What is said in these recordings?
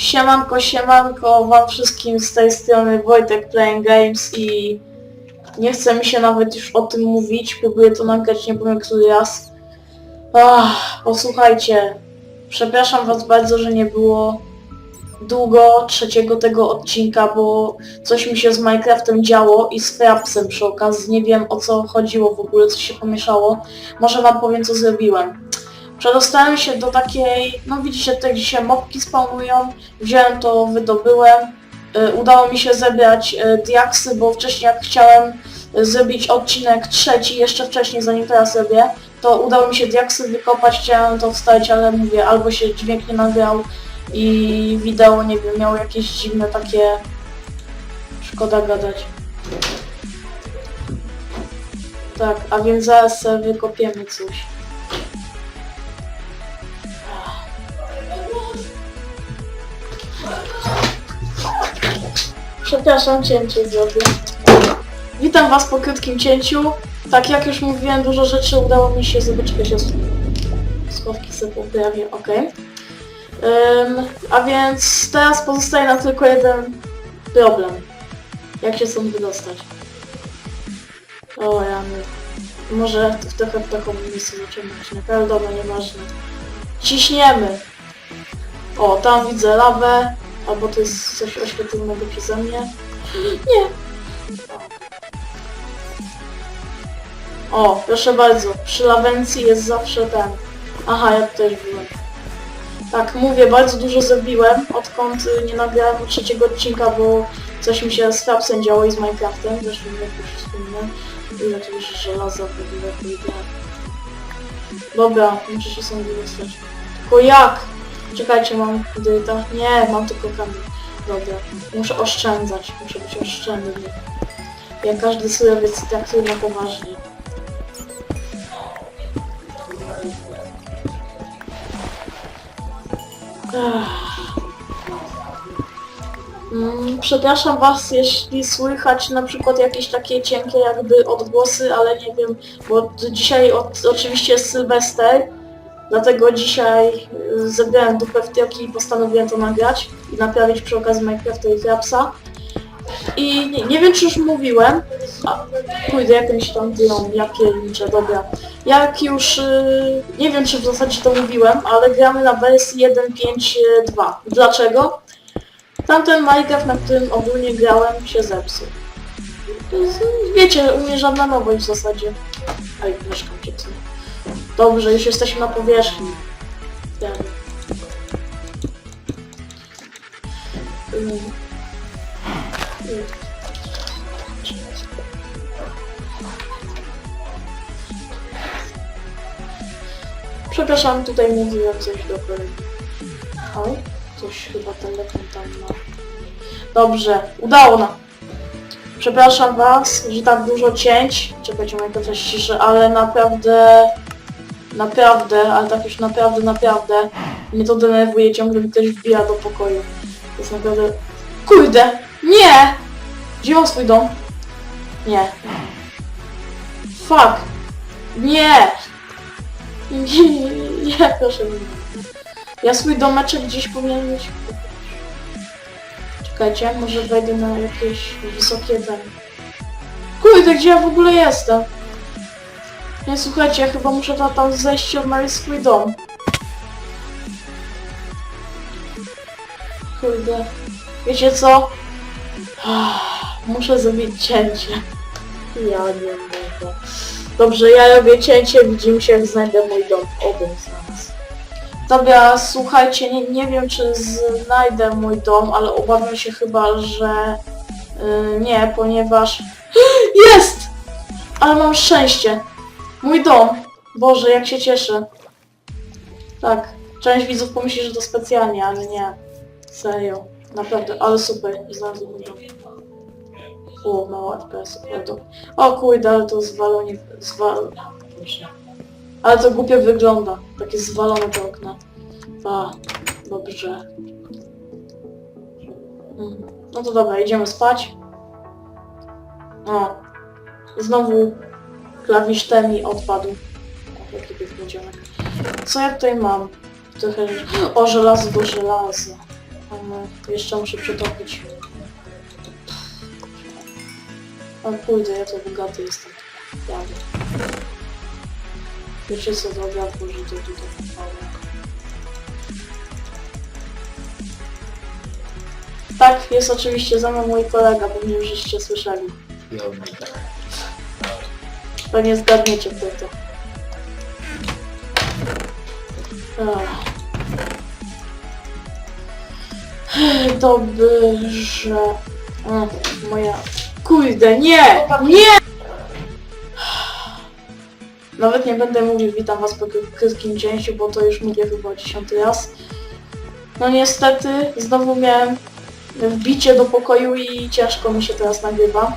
Siemanko, siemanko wam wszystkim z tej strony Wojtek Playing Games i nie chce mi się nawet już o tym mówić, próbuję to nagrać nie wiem który raz. Ach, posłuchajcie, przepraszam was bardzo, że nie było długo trzeciego tego odcinka, bo coś mi się z Minecraftem działo i z Frapsem przy okazji, nie wiem o co chodziło w ogóle, co się pomieszało. Może wam powiem co zrobiłem. Przedostałem się do takiej, no widzicie tutaj gdzie się mopki spawnują, wziąłem to, wydobyłem. Y, Udało mi się zebrać y, diaksy, bo wcześniej jak chciałem y, zrobić odcinek trzeci, jeszcze wcześniej zanim teraz robię, to udało mi się diaksy wykopać, chciałem to wstać, ale mówię, albo się dźwięk nie nagrał i wideo, nie wiem, miało jakieś dziwne takie... Szkoda gadać. Tak, a więc zaraz wykopiemy coś. Przepraszam, cięcie zrobię. Witam Was po krótkim cięciu. Tak jak już mówiłem, dużo rzeczy udało mi się zrobić. Się słowki sobie poprawię, ok. Ym, a więc teraz pozostaje nam tylko jeden problem. Jak się stąd wydostać? O, rany. Może w trochę w taką odcinek, ale dobra, nieważne. Ciśniemy! O, tam widzę lawę, albo to jest coś oświetlonego przeze mnie. Nie! O, proszę bardzo, przy lawencji jest zawsze ten. Aha, ja też byłem. Tak, mówię, bardzo dużo zrobiłem, odkąd y, nie nagrałem trzeciego odcinka, bo coś mi się z Frapsem działo i z Minecraftem, zresztą jak już. Ile tu już żelaza w ogóle pójdę. Dobra, muszę się sam wydostać. Tylko jak? Czekajcie, mam dyta. Nie, mam tylko kamień. Dobra, muszę oszczędzać, muszę być oszczędny. Ja każdy surowiec traktuję na poważnie. Mm, Przepraszam Was, jeśli słychać na przykład jakieś takie cienkie jakby odgłosy, ale nie wiem, bo dzisiaj od, oczywiście jest Sylwester, dlatego dzisiaj y, zebrałem dupę w tyłki i postanowiłem to nagrać i naprawić przy okazji Minecrafta i Frapsa. I nie, nie wiem czy już mówiłem, a, pójdę jakąś tam dyrą, ja pierniczę, dobra. Jak już, y, nie wiem czy w zasadzie to mówiłem, ale gramy na wersji 1.5.2. Dlaczego? Tamten Minecraft, na którym ogólnie grałem, się zepsuł. Wiecie, u mnie żadna nowość w zasadzie. Aj, mieszkam przed tym. Dobrze, już jesteśmy na powierzchni. Mm. Przepraszam, tutaj mówiłem coś do. Oj, coś chyba telefon tam ma. Dobrze, udało nam. Przepraszam was, że tak dużo cięć. Czekajcie, to coś ciszy, ale naprawdę... Naprawdę, ale tak już naprawdę, naprawdę mnie to denerwuje, ciągle mi ktoś wbija do pokoju. To jest naprawdę... Kurde! Nie! Gdzie mam swój dom? Nie. Fuck! Nie! Nie, nie, proszę. Ja swój domeczek gdzieś powinien mieć. Czekajcie, może wejdę na jakieś wysokie ten. Kurde, gdzie ja w ogóle jestem? Nie, słuchajcie, ja chyba muszę tam, zejść i odnaleźć swój dom. Kurde. Wiecie co? Muszę zrobić cięcie. Ja nie mogę. Dobrze, ja robię cięcie, widzimy się jak znajdę mój dom. Obym z nas. Dobra, słuchajcie, nie, nie wiem czy znajdę mój dom, ale obawiam się chyba, że yy, nie, ponieważ... Jest! Ale mam szczęście. Mój dom. Boże, jak się cieszę. Tak, część widzów pomyśli, że to specjalnie, ale nie. Serio. Naprawdę, ale super. Znalazłem mój dom. O, mało FPS. O, o kurde, ale to zwalone... Zwal... Ale to głupio wygląda. Takie zwalone te okna. A, dobrze. Mm. No to dobra, idziemy spać. O, znowu klawisz ten mi odpadł. Jaki. Co ja tutaj mam? Trochę... O, żelazo do żelaza. Um, jeszcze muszę przetopić. A pójdę, ja to bogaty jestem. Prawie. Wiecie co do obiadku, że to tutaj Dobra. Tak, jest oczywiście za mną mój kolega, pewnie już żeście słyszeli. Ja umiem tak. Pewnie zgadniecie kto to. Ach. Dobrze. Ach, moja... Kurde, nie! Nie! Nawet nie będę mówił witam was po kró- krótkim cięciu, bo to już mówię chyba dziesiąty raz. No niestety, znowu miałem wbicie do pokoju i ciężko mi się teraz nagrywa.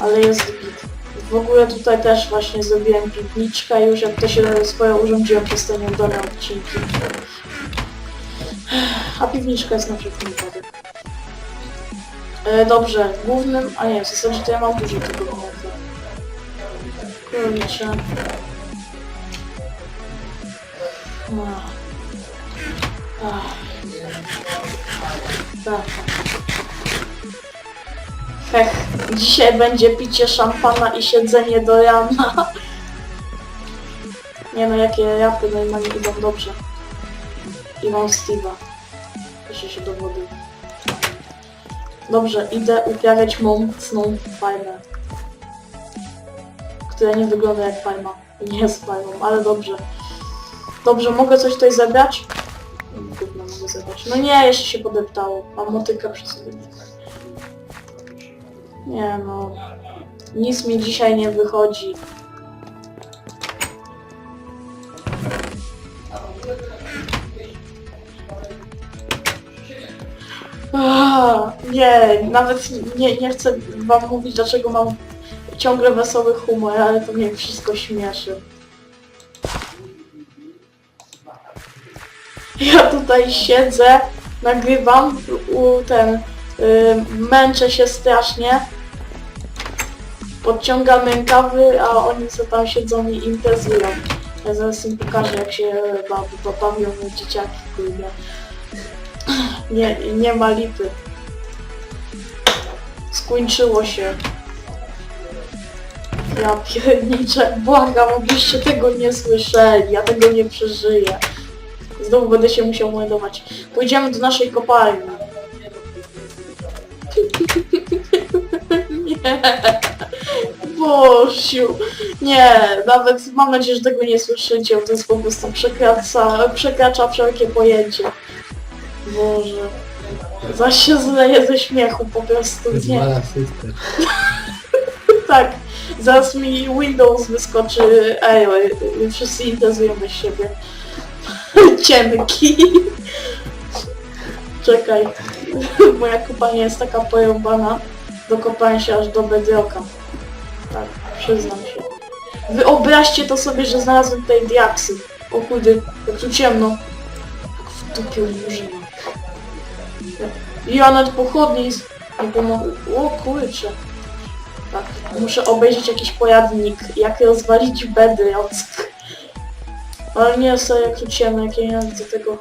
Ale jest git. W ogóle tutaj też właśnie zrobiłem piwniczkę już, jak to się swoje urządziłem przez te nieudane odcinki. A piwniczka jest na wszelki wypadek. E, dobrze, głównym... A nie, w zasadzie to ja mam dużo tego gniazda. Kurczę. Ach. Ach. Tak. Hech, dzisiaj będzie picie szampana i siedzenie do rana. Nie no, jakie rapy normalnie idą dobrze. I mam Steve'a. Proszę się do wody. Dobrze, idę uprawiać mocną farmę. Która nie wygląda jak farma. I Nie jest farmą, ale dobrze. Dobrze, mogę coś tutaj zebrać? No nie, jeszcze się podeptało. Mam motykę przy sobie. Nie no. Nic mi dzisiaj nie wychodzi. Ah, Nie, nawet nie, nie chcę wam mówić dlaczego mam ciągle wesoły humor, ale to mnie wszystko śmieszy. Ja tutaj siedzę, nagrywam, u ten, y, męczę się strasznie, podciągam rękawy, a oni co tam siedzą i imprezują. Ja zaraz im pokażę jak się ba- ba- bawią dzieciaki, kurde. Nie, nie ma lipy. Skończyło się. Ja pierniczę, błagam, abyście tego nie słyszeli, ja tego nie przeżyję. Znowu będę się musiał meldować. Pójdziemy do naszej kopalni. Nie. Bożu. Nie, nawet mam nadzieję, że tego nie słyszycie, bo to jest po prostu przekracza, przekracza wszelkie pojęcie. Boże. Zaś się zleję ze śmiechu po prostu, nie. Tak, zaraz mi Windows wyskoczy, ej, wszyscy bez siebie. Cienki. Czekaj, moja kopalnia jest taka pojąbana, dokopałem się aż do bedroka. Tak, przyznam się. Wyobraźcie to sobie, że znalazłem tutaj diaksy. O kurde, jak tu ciemno. Jak w dupie murzyna. Ja nawet pochodni nie pomogę. O kurczę. Tak, muszę obejrzeć jakiś pojadnik, jak rozwalić bedrock. Ale nie, serio, jak tu ciemno, jak ja nie do tego...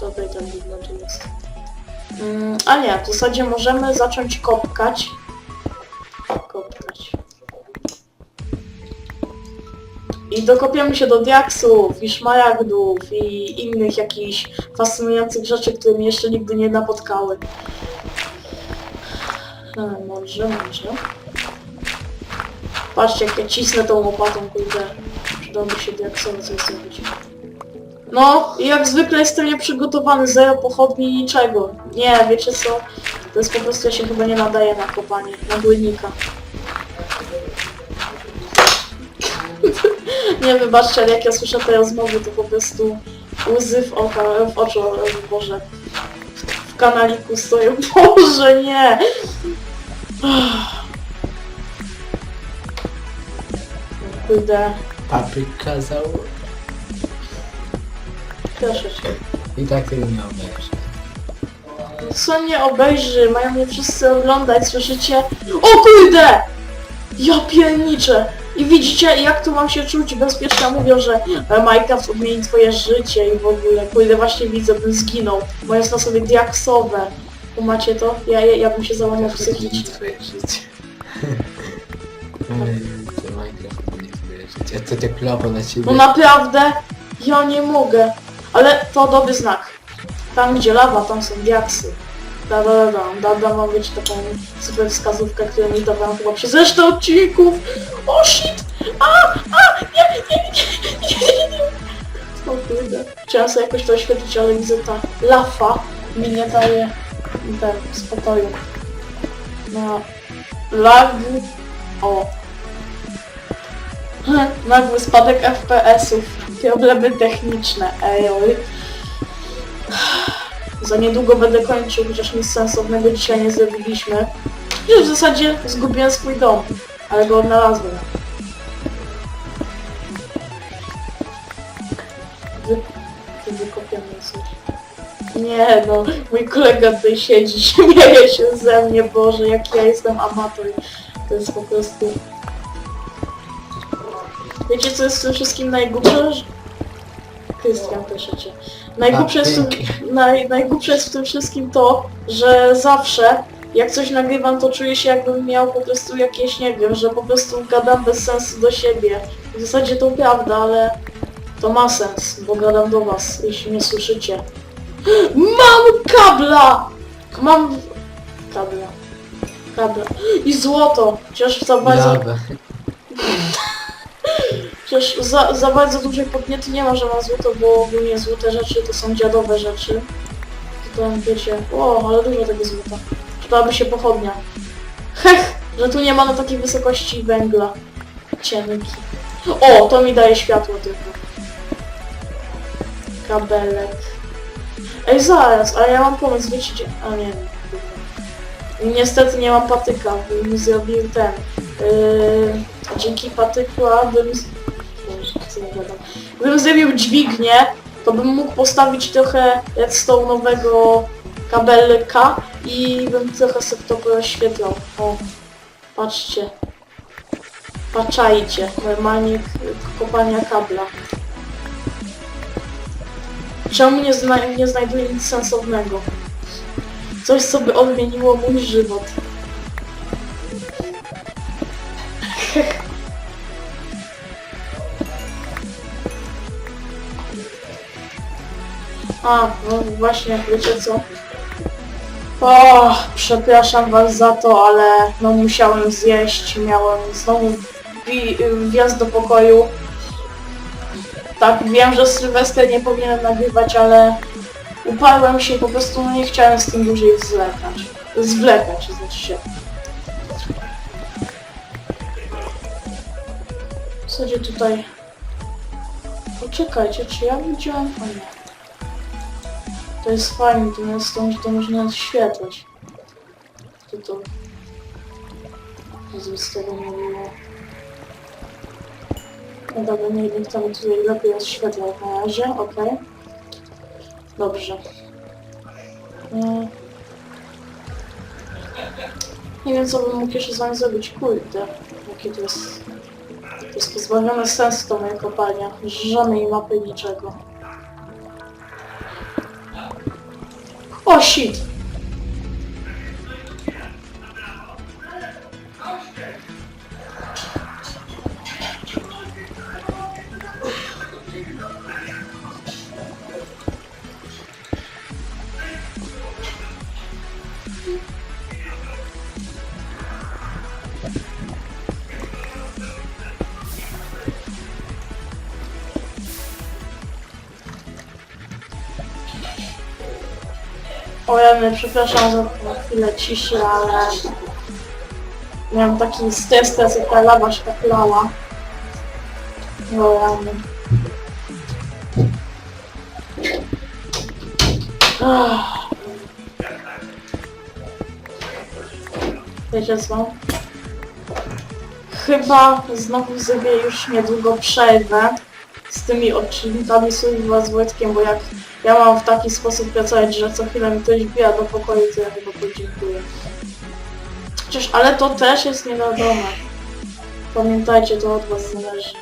Tutaj ten gówno tu jest. Mm, a nie, w zasadzie możemy zacząć. Kopkać. I dokopiemy się do diaksów i szmaragdów i innych jakichś fascynujących rzeczy, które mnie jeszcze nigdy nie napotkały. No, może, może. Patrzcie, jak ja cisnę tą łopatą, kurde. Przydałoby się diaksowo coś zrobić. No, i jak zwykle jestem nieprzygotowany, zero pochodni, niczego. Nie, wiecie co? To jest po prostu, ja się chyba nie nadaje na kopanie, na górnika. Nie, wybaczcie, ale jak ja słyszę te rozmowy, to po prostu łzy w, oka, w oczu, Boże. W kanaliku stoją. Boże, nie! Kurde, Papryk kazał proszę cię. i tak tego nie obejrzy. Co nie obejrzy? Mają mnie wszyscy oglądać, słyszycie? O kurde! Ja pierniczę! I widzicie, jak tu mam się czuć bezpiecznie, mówią, że e, Minecraft odmieni twoje życie i w ogóle, kurde, właśnie widzę, bym zginął. Bo jest na sobie diaksowe. Macie to? Ja, ja, ja bym się załamał psychicznie. twoje życie. Ej, to Minecraft nie twoje życie. Co tak lawa na ciebie? No naprawdę, ja nie mogę. Ale to dobry znak. Tam gdzie lawa, tam są diaksy. Da, da, da, da, da, ma być taką super wskazówkę, którą mi dawałam chyba przez resztę odcinków. O shit! A, a, nie, nie, nie, nie, nie, nie. O kurde. Chciałam sobie jakoś to oświetlić, ale widzę ta lafa mi nie daje ten spokoju. No, lag. O, Nagły spadek FPS-ów, problemy techniczne, ej. Za niedługo będę kończył, chociaż nic sensownego dzisiaj nie zrobiliśmy. Już w zasadzie zgubiłem swój dom, ale go odnalazłem. Wy... Coś. Nie no, mój kolega tutaj siedzi, śmieje się ze mnie, Boże, jaki ja jestem amator. To jest po prostu... Wiecie co jest w tym wszystkim najgłupsze? Krystian proszę cię. Najgłupsze jest, w tym, naj, najgłupsze jest w tym wszystkim to, że zawsze jak coś nagrywam, to czuję się jakbym miał po prostu jakieś, nie wiem, że po prostu gadam bez sensu do siebie. W zasadzie to prawda, ale to ma sens, bo gadam do was, jeśli mnie słyszycie. Mam kabla! Mam... kabla. Kabla. I złoto! Chociaż za bardzo... Lawę. Przecież za, za bardzo dużej podniety nie ma, że mam złoto, bo ogólnie złote rzeczy to są dziadowe rzeczy. To tam wiecie, o, ale dużo tego złota. Przydałaby się pochodnia. Hech, że tu nie ma na takiej wysokości węgla. Cienki. O, to mi daje światło tylko. Kabelek. Ej, zaraz, ale ja mam pomysł, wiecie gdzie... A nie. Niestety nie mam patyka, bym zrobił ten. Yy, dzięki patyku bym... gadam. Gdybym zrobił dźwignię, to bym mógł postawić trochę redstone'owego kabelka i bym trochę sobie to rozświetlał. O, patrzcie. Patrzajcie, normalnie k- kopania kabla. Czemu nie, zna nie znajduję nic sensownego? Coś, co by odmieniło mój żywot. A, no właśnie, wiecie co? O, przepraszam was za to, ale no musiałem zjeść, miałem znowu wjazd do pokoju. Tak, wiem, że Sylwester nie powinienem nagrywać, ale uparłem się i po prostu no, nie chciałem z tym dłużej zwlekać. Zwlekać, znaczy się. W zasadzie tutaj... Poczekajcie, czy ja widziałem... O nie. To jest fajne, to jest że to można odświetlać. To to... Żeby z tego nie było. No dobra, nie wiem, kto tutaj lepiej odświetlał na razie, okej. Dobrze. Nie. nie wiem, co bym mógł jeszcze z wami zrobić, kurde. Jakie to jest... To jest pozbawione sensu to moja kopalnia. Żadnej mapy, niczego. O shit! O ja przepraszam za chwilę ciszy, ale miałem taki stres, teraz jak ta lawa szkaplała. No rany. Ach. Wiecie co? Chyba znowu zrobię już niedługo przerwę z tymi odcinkami słów z Wojtkiem, bo jak ja mam w taki sposób pracować, że co chwilę mi ktoś wbija do pokoju, to ja chyba podziękuję. Chociaż, ale to też jest niewiadome. Pamiętajcie, to od was zależy.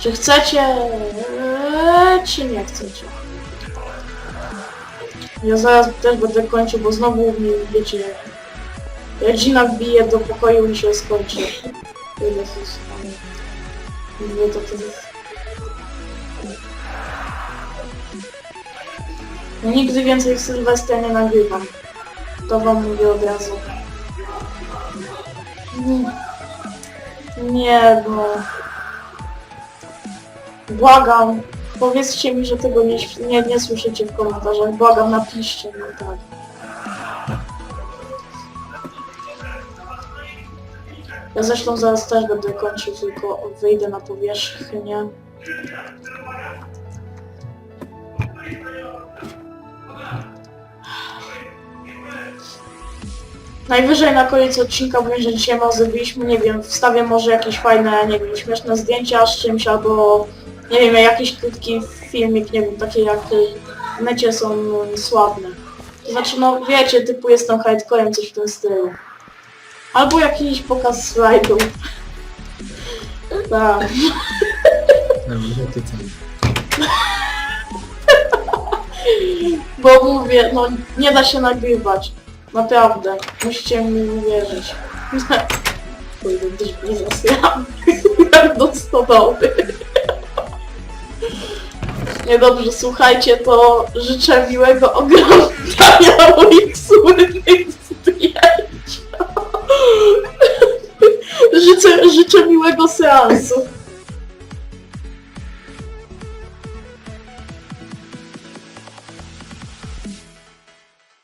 Czy chcecie, eee, czy nie chcecie. Ja zaraz też będę kończył, bo znowu mi, wiecie, rodzina wbije do pokoju i się skończy. Ile Mówię to Ja Nigdy więcej w Sylwestra nie nagrywam. To wam mówię od razu. Nie. Nie, no. Błagam. Powiedzcie mi, że tego nie, nie, nie słyszycie w komentarzach. Błagam, napiszcie mi tak. Ja zresztą zaraz też będę kończył, tylko wyjdę na powierzchnię. Najwyżej na koniec odcinka że dzisiaj zrobiliśmy, nie wiem, wstawię może jakieś fajne, nie wiem, śmieszne zdjęcia z czymś, albo nie wiem, jakiś krótki filmik, nie wiem, takie jak w necie są sławne. To znaczy, no wiecie, typu jestem hardcorem, coś w tym stylu. Albo jakiś pokaz slajdów. Tak. No, ty co? Bo mówię, no nie da się nagrywać. Naprawdę. Musicie mi uwierzyć. Kurde, gdzieś mnie zasjam. Jak do stodoły. Niedobrze, słuchajcie, to życzę miłego oglądania moich słynnych życzę, życzę miłego seansu.